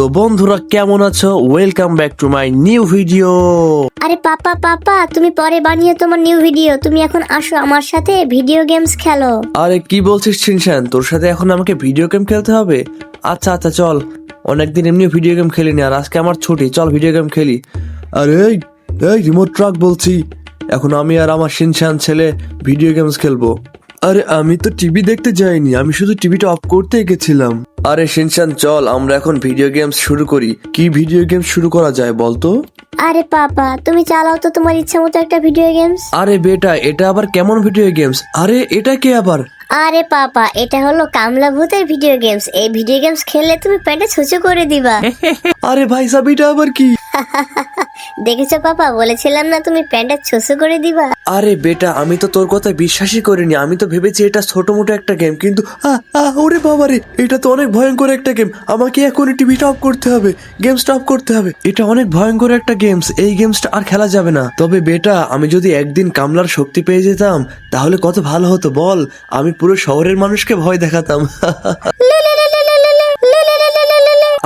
তো বন্ধুরা কেমন আছো? Welcome back to my new video আরে পাপা পাপা তুমি পরে বানিয়ে তোমার নিউ ভিডিও তুমি এখন আসো আমার সাথে ভিডিও গেমস খেলো। আরে কি বলছিস শিনশান? তোর সাথে এখন আমাকে ভিডিও গেম খেলতে হবে? আচ্ছা আচ্ছা চল। অনেকদিন এমনি ভিডিও গেম খেলিনি আর আজকে আমার ছুটি। চল ভিডিও গেম খেলি। আরে এই এই রিমোট ট্রাক বলছি। এখন আমি আর আমার শিনশান ছেলে ভিডিও গেমস খেলব। আরে আমি তো টিভি দেখতে যাইনি। আমি শুধু টিভিটা অফ করতে গেছিলাম। আরে শিনশান চল আমরা এখন ভিডিও গেমস শুরু করি। কি ভিডিও গেমস শুরু করা যায় বলতো আরে পাপা তুমি চালাও তো তোমার ইচ্ছা মতো একটা ভিডিও গেমস আরে বেটা এটা আবার কেমন ভিডিও গেমস আরে এটা কে আবার? আরে পাপা এটা হলো কামলা ভূতের ভিডিও গেমস এই ভিডিও গেমস খেললে তুমি প্যান্টে ছুঁচো করে দিবা। আরে ভাই সাব এটা আবার কি? দেখেছ পাপা বলেছিলাম না তুমি প্যান্টে ছুঁচো করে দিবা আরে বেটা আমি তো তোর কথা বিশ্বাসই করিনি আমি তো ভেবেছি এটা ছোট মোটো একটা গেম কিন্তু ওরে বাবারে এটা তো অনেক ভয়ঙ্কর একটা গেম আমাকে এখনই টিভিটা অফ করতে হবে গেম স্টপ করতে হবে এটা অনেক ভয়ঙ্কর একটা গেমস এই গেমসটা আর খেলা যাবে না তবে বেটা আমি যদি একদিন কামলার শক্তি পেয়ে যেতাম তাহলে কত ভালো হতো বল আমি পুরো শহরের মানুষকে ভয় দেখাতাম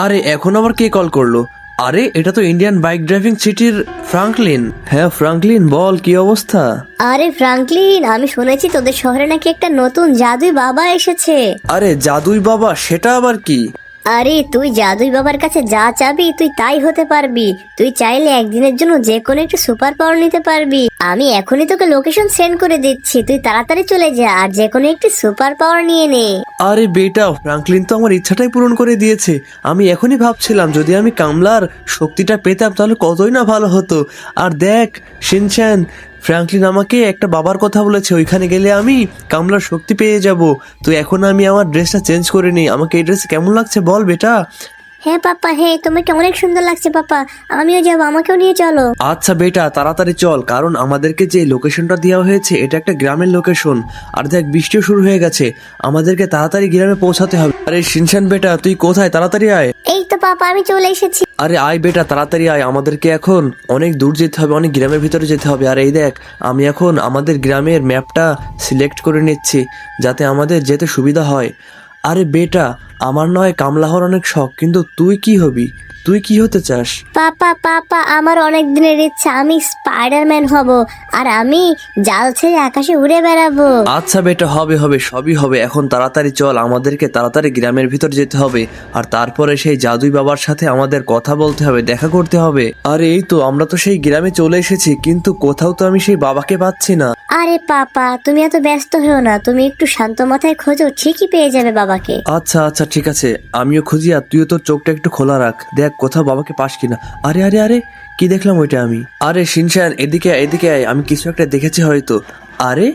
আরে এখন আবার কে কল করল আরে এটা তো ইন্ডিয়ান বাইক ড্রাইভিং সিটির ফ্রাঙ্কলিন হ্যাঁ ফ্রাঙ্কলিন বল কি অবস্থা? আরে ফ্রাঙ্কলিন আমি শুনেছি তোদের শহরে নাকি একটা নতুন জাদুই বাবা এসেছে। আরে জাদুই বাবা সেটা আবার কি? আরে, তুই জাদুই বাবার কাছে যা চাবি, তুই তাই হতে পারবি। তুই চাইলে একদিনের জন্য যে কোনো একটা সুপার পাওয়ার নিতে পারবি। আমি এখনই তোকে লোকেশন সেন্ড করে দিচ্ছি, তুই তাড়াতাড়ি চলে যা আর যে কোনো একটি সুপার পাওয়ার নিয়ে নে। আরে বেটা, ফ্রাঙ্কলিন তো আমার ইচ্ছাটাই পূরণ করে দিয়েছে। আমি এখনই ভাবছিলাম, যদি আমি কামলার শক্তিটা পেতাম, তাহলে কতই না ভালো হতো। আর দেখ শিনচ্যান ফ্রাঙ্কলিন আমাকে একটা বাবার কথা বলেছে, ওইখানে গেলে আমি কামলার শক্তি পেয়ে যাব। তো এখন আমি আমার ড্রেসটা চেঞ্জ করে নিই। আমাকে এই ড্রেস কেমন লাগছে বল বেটা? হ্যাঁ পাপা হ্যাঁ তোমাকে অনেক সুন্দর লাগছে পাপা। আমিও যাব আমাকেও নিয়ে চলো। আচ্ছা বেটা তাড়াতাড়ি চল কারণ আমাদেরকে যে লোকেশনটা দেওয়া হয়েছে এটা একটা গ্রামের লোকেশন। আর দেখ বৃষ্টিও শুরু হয়ে গেছে। আমাদেরকে তাড়াতাড়ি গ্রামে পৌঁছাতে হবে। আরে শিনশান বেটা তুই কোথায়? তাড়াতাড়ি আয়। এই তো পাপা আমি চলে এসেছি। আরে আয় বেটা তাড়াতাড়ি আয়। আমাদেরকে এখন অনেক দূর যেতে হবে অনেক গ্রামের ভিতরে যেতে হবে। আর এই দেখ আমি এখন আমাদের গ্রামের ম্যাপটা সিলেক্ট করে নিচ্ছি যাতে আমাদের যেতে সুবিধা হয়। আরে বেটা আমার নয় কামলা হওয়ার অনেক শখ কিন্তু তুই কি হবি? তুই কি হতে চাস? পাপা পাপা আমার অনেক দিনের ইচ্ছা আমি স্পাইডারম্যান হব আর আমি জাল ছেড়ে আকাশে উড়ে বেড়াবো। আচ্ছা বেটা হবে হবে সবই হবে এখন তাড়াতাড়ি চল আমাদেরকে তাড়াতাড়ি গ্রামের ভিতর যেতে হবে আর তারপরে সেই জাদুই বাবার সাথে আমাদের কথা বলতে হবে দেখা করতে হবে। আর এই তো আমরা তো সেই গ্রামে চলে এসেছি কিন্তু কোথাও তো আমি সেই বাবাকে পাচ্ছি না। আরে পাপা তুমি এত ব্যস্ত হও না। তুমি একটু শান্ত মাথায় খোঁজো ঠিকই পেয়ে যাবে বাবাকে। আচ্ছা আচ্ছা ঠিক আছে। আমিও খুঁজি আর তুইও তোর চোখটা একটু খোলা রাখ। দেখ কোথাও বাবাকে পাস কিনা। আরে আরে আরে কি দেখলাম ওইটা আমি? আরে শিনশান এদিকে আয়, এদিকে আয়। আমি কিছু একটা দেখেছি হয়তো। আরে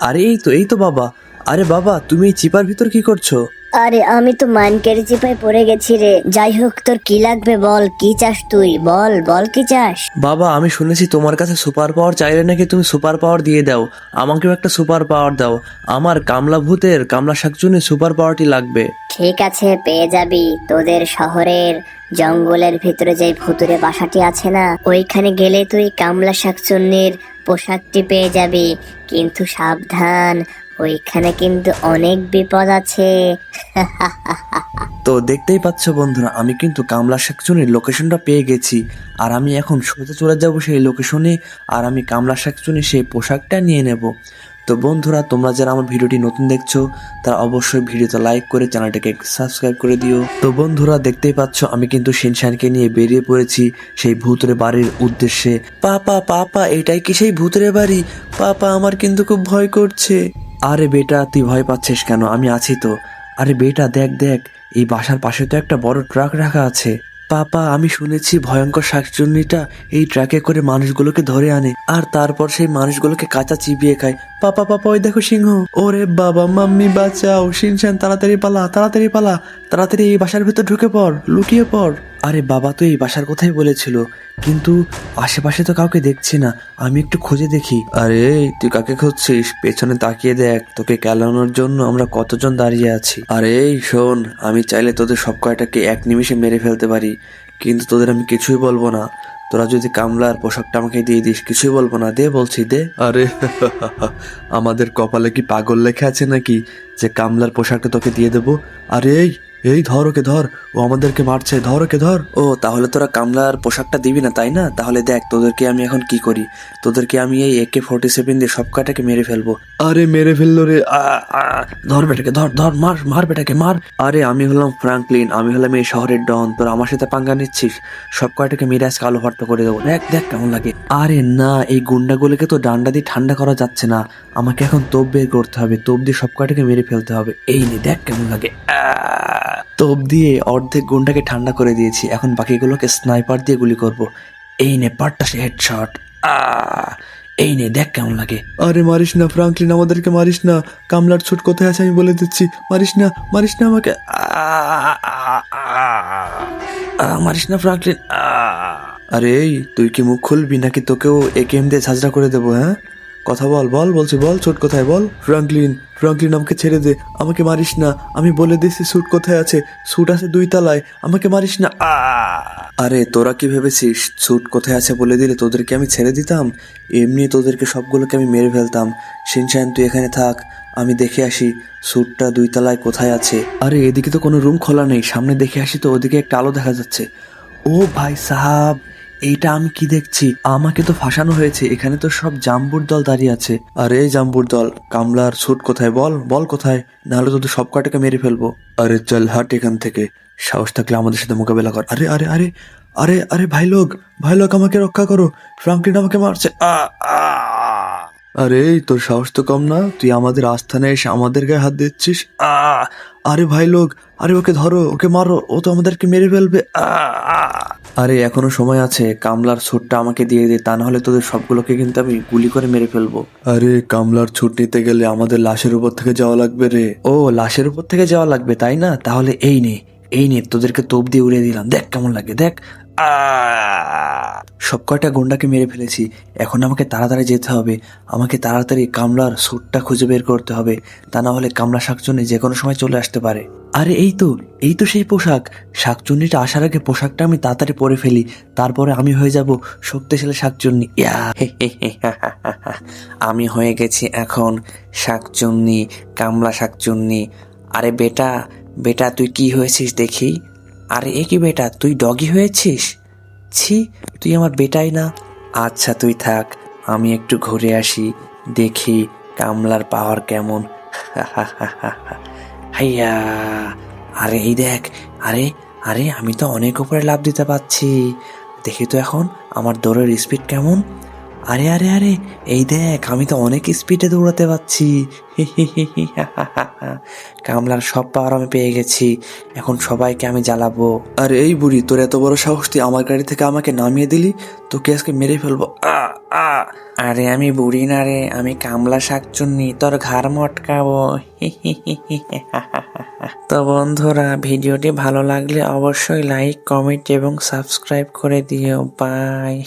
আরে এই তো এই তো বাবা। আরে বাবা তুমি এই চিপার ভিতর কি করছ? আরে আমি তো মানকেরি চিপায় পড়ে গেছি রে। যাই হোক তোর কি লাগবে বল? কি চাস তুই? বল বল কি চাস? বাবা আমি শুনেছি তোমার কাছে সুপার পাওয়ার চাইলে নাকি তুমি সুপার পাওয়ার দিয়ে দাও। আমাকেও একটা সুপার পাওয়ার দাও। আমার কামলা ভূতের কামলা শাকচুনি সুপার পাওয়ারটি লাগবে। ঠিক আছে পেয়ে যাবি। তোদের শহরের জঙ্গলের ভিতরে যে ভুতুরে বাসাটি আছে না ওইখানে গেলে তুই কামলা শাকচুন্নির পোশাকটি পেয়ে যাবি। কিন্তু সাবধান, ওইখানে কিন্তু অনেক বিপদ আছে। তো দেখতেই পাচ্ছ বন্ধুরা, আমি কিন্তু কামলা শাকচুনির লোকেশনটা পেয়ে গেছি। আর আমি এখন সোজা চলে যাব সেই লোকেশনে আর আমি কামলা শাকচুনি সেই পোশাকটা নিয়ে নেব। তো বন্ধুরা, তোমরা যারা আমার ভিডিওটি নতুন দেখছ, তারা অবশ্যই ভিডিওতে লাইক করে চ্যানেলটাকে সাবস্ক্রাইব করে দিও। তো বন্ধুরা, দেখতেই পাচ্ছ, আমি কিন্তু শিনশানকে নিয়ে বেরিয়ে পড়েছি সেই ভূতরে বাড়ির উদ্দেশ্যে। পাপা পাপা, এটাই কি সেই ভূতরে বাড়ি? পাপা, আমার কিন্তু খুব ভয় করছে। আরে বেটা, তুই ভয় পাচ্ছিস কেন? আমি আছি তো। আরে বেটা, দেখ দেখ, এই বাসার পাশে তো একটা বড় ট্রাক রাখা আছে। পাপা, আমি শুনেছি ভয়ঙ্কর শাকচুন্নিটা এই ট্রাকে করে মানুষগুলোকে ধরে আনে, আর তারপর সেই মানুষগুলোকে কাঁচা চিবিয়ে খায়। পাপা পাপা, ওই দেখো সিংহ। ওরে বাবা, মাম্মি, বাঁচাও। শিনশান তাড়াতাড়ি পালা তাড়াতাড়ি পালা, তাড়াতাড়ি এই বাসার ভেতর ঢুকে পড়, লুকিয়ে পড়। আরে বাবা তো এই বাসার কথাই বলেছিল কিন্তু আশেপাশে তো কাউকে দেখছি না আমি একটু খুঁজে দেখি। আরে তুই কাকে খুঁজছিস? পেছনে তাকিয়ে দেখ তোকে কেলানোর জন্য আমরা কতজন দাঁড়িয়ে আছি। আরে শোন আমি চাইলে তোদের সব কয়টাকে এক নিমিষে মেরে ফেলতে পারি কিন্তু তোদের আমি কিছুই বলব না। তোরা যদি কামলার পোশাকটা আমাকে দিয়ে দিস কিছুই বলব না দে বলছি দে। আরে আমাদের কপালে কি পাগল লেখা আছে নাকি যে কামলার পোশাকটা তোকে দিয়ে দেবো? আরে এই ধর ওকে ধর ও আমাদেরকে মারছে ধর ওকে ধর। ও তাহলে তোরা কামলার পোশাকটা দিবি না তাই না? তাহলে দেখ তোদেরকে আমি এখন কি করি? তোদেরকে আমি এই একে ফোর্টি সেভেন দিয়ে সব কটাকে মেরে ফেলব। আরে মেরে ফেলল রে ধর বেটাকে ধর ধর মার মার বেটাকে মার। আরে আমি হলাম ফ্রাঙ্কলিন আমি হলাম এই শহরের ডন তোর আমার সাথে পাঙ্গা নিচ্ছিস। সব কয়টাকে মেরে আজকে আলো ভর্তা করে দেবো। দেখ দেখ কেমন লাগে। আরে না এই গুন্ডাগুলোকে তো ডান্ডা দিয়ে ঠান্ডা করা যাচ্ছে না। আমাকে এখন তোপ বের করতে হবে তোপ দিয়ে সব কয়টাকে মেরে ফেলতে হবে। এই নে দেখ কেমন লাগে। আহ! তোপ দিয়ে অর্ধেক গুন্ডাকে ঠান্ডা করে দিয়েছি। এখন বাকিগুলোকে স্নাইপার দিয়ে গুলি করব। এই নে পাট্টা সে হেডশট আহ! এই নে দেখ কেমন লাগে। আরে মারিস না ফ্রাঙ্কলিন আমাদেরকে মারিস না। কামলার ছুট কোথায় আছে আমি বলে দিচ্ছি। মারিস না মারিস না আমাকে। মারিস না ফ্রাঙ্কলিন আহ! আরে তুই কি মুখ খুলবি নাকি তোকেও একেএম দিয়ে ঝাঁঝরা করে দেবো হ্যাঁ? কথা বল বল বলছি বল চোট কোথায় বল? ফ্রাঙ্কলিন ফ্রাঙ্কলিন আমাকে ছেড়ে দে আমাকে মারিস না। আমি বলে দিছি স্যুট কোথায় আছে স্যুট আছে দুই তলায় আমাকে মারিস না! আরে তোরা কি ভেবেছিস স্যুট কোথায় আছে বলে দিলে তোদেরকে আমি ছেড়ে দিতাম? এমনি তোদেরকে সবগুলোকে আমি মেরে ফেলতাম। শিনচান তুই এখানে থাক আমি দেখে আসি স্যুটটা দুই তলায় কোথায় আছে। আরে এদিকে তো কোনো রুম খোলা নেই সামনে দেখে আসি তো ওদিকে একটা আলো দেখা যাচ্ছে। ও ভাই সাহাব এইটা আমি কি দেখছি? আমাকে তো ফাঁসানো হয়েছে। এখানে তো সব জাম্বুর দল দাঁড়িয়ে আছে। আরে জাম্বুর দল, কামলার স্যুট কোথায়? বল বল কোথায়? নাহলে তোদের সব কটাকে মেরে ফেলব। আরে, চল হাট এখান থেকে। সাহস থাকলে আমাদের সাথে মোকাবেলা কর। আরে আরে আরে আরে আরে, ভাই লোক ভাই লোক, আমাকে রক্ষা করো। ফ্রাঙ্কলিন আমাকে মারছে। আরে তোর সাহস তো কম না? তুই আমাদের আস্থানে এসে আমাদের গায়ে হাত দিচ্ছিস? আ আরে ভাই লোক, আরে ওকে ধরো, ওকে মারো, ও তো আমাদেরকে মেরে ফেলবে। আরে এখনও সময় আছে, কামলার ছোটটা আমাকে দিয়ে দে, তা নাহলে তোদের সবগুলোকে কিন্তু আমি গুলি করে মেরে ফেলব। আরে কামলার ছোট নিতে গেলে আমাদের লাশের উপর থেকে যাওয়া লাগবে রে। ও, লাশের উপর থেকে যাওয়া লাগবে, তাই না? তাহলে এই নে এই নে, তোদেরকে তোপ দিয়ে উড়িয়ে দিলাম। দেখ কেমন লাগে, দেখ! সব কয়টা গুন্ডাকে মেরে ফেলেছি। এখন আমাকে তাড়াতাড়ি যেতে হবে। আমাকে তাড়াতাড়ি কামলার স্যুটটা খুঁজে বের করতে হবে। তা না হলে কামলা শাকচুন্নি যে কোনো সময় চলে আসতে পারে। আরে, এই তো এই তো সেই পোশাক। শাকচুন্নিটা আসার আগে পোশাকটা আমি তাড়াতাড়ি পরে ফেলি। তারপরে আমি হয়ে যাব শক্তিশালী শাকচুন্নি। আমি হয়ে গেছি এখন শাকচুন্নি, কামলা শাকচুন্নি। আরে বেটা বেটা, তুই কি হয়েছিস দেখি? আরে, এ কি বেটা? তুই ডগি হয়েছিস? ছি, তুই আমার বেটাই না। আচ্ছা তুই থাক, আমি একটু ঘুরে আসি, দেখি কামলার পাওয়ার কেমন। হাইয়া! আরে, এই দেখ, আরে আরে, আমি তো অনেক উপরে লাভ দিতে পারছি। দেখি তো এখন, আমার দৌড়ের স্পিড কেমন? আরে আরে আরে, এই দেখ, আমি তো অনেক স্পিডে দৌড়াতে পারছি। কামলার সব পাওয়ার আমি পেয়ে গেছি। এখন সবাইকে আমি জ্বালাবো। আরে, এই বুড়ি, তোর এত বড় সাহস, তুই আমার গাড়ি থেকে আমাকে নামিয়ে দিলি? তোকে আজকে মেরে ফেলব। আরে, আমি বুড়ি না রে, আমি কামলা শাক চুন্নি তোর ঘাড় মটকাবো। তো বন্ধুরা, ভিডিওটি ভালো লাগলে অবশ্যই লাইক কমেন্ট এবং সাবস্ক্রাইব করে দিও। বাই